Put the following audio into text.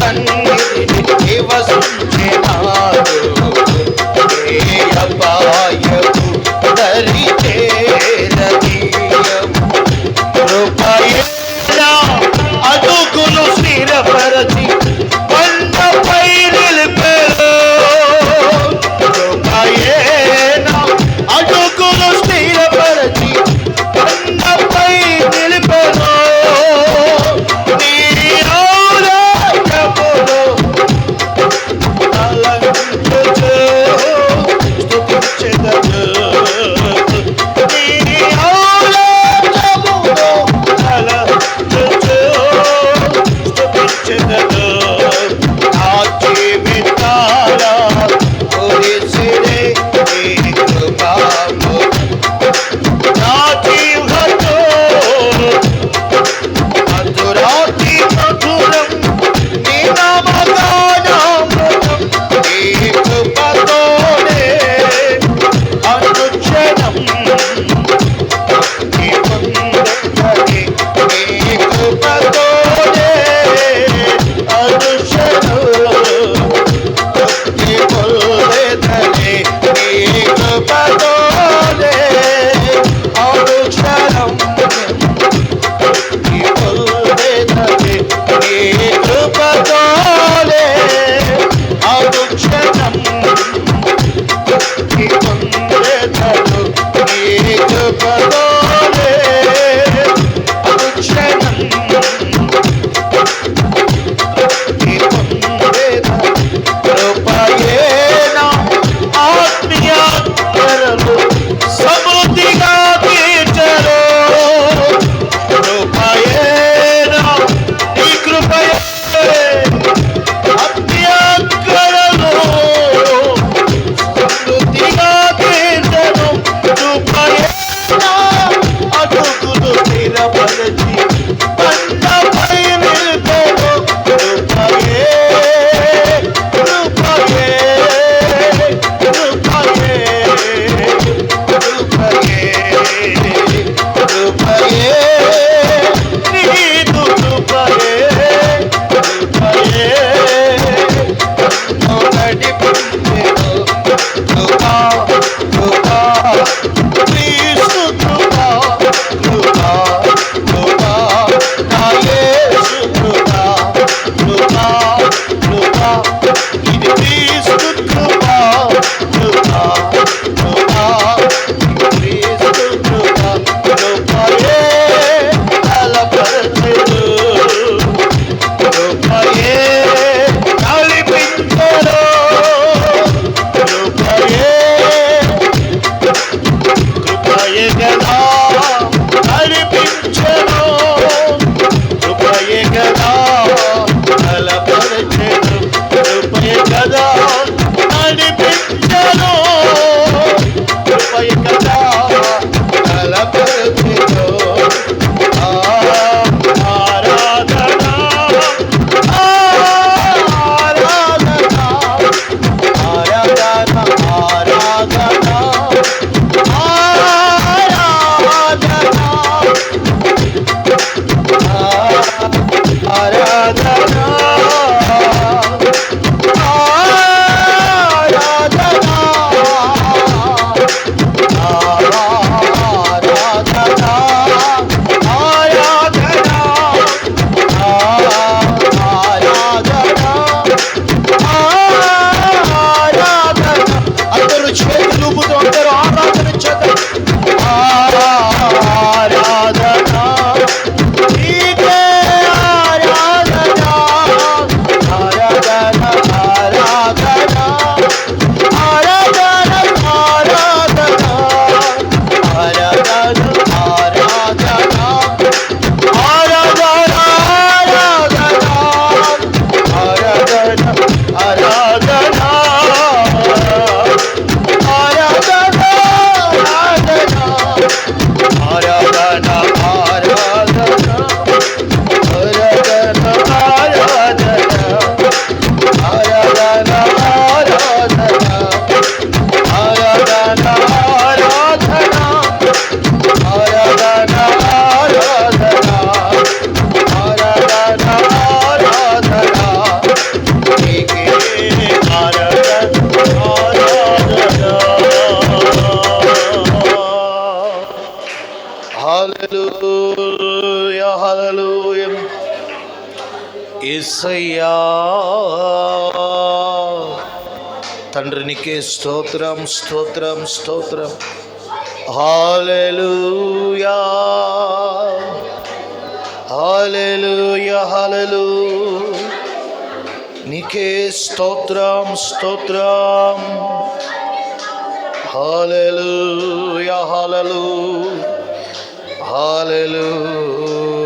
సన్నిధిని నివసించే హల్లెలూయా తండ్రి నీకే స్తోత్రం స్తోత్రం స్తోత్రం హల్లెలూయా హల్లెలూయా హల్లెలూయా నీకే స్తోత్రం స్తోత్రం హల్లెలూయా హల్లెలూయా హల్లెలూయా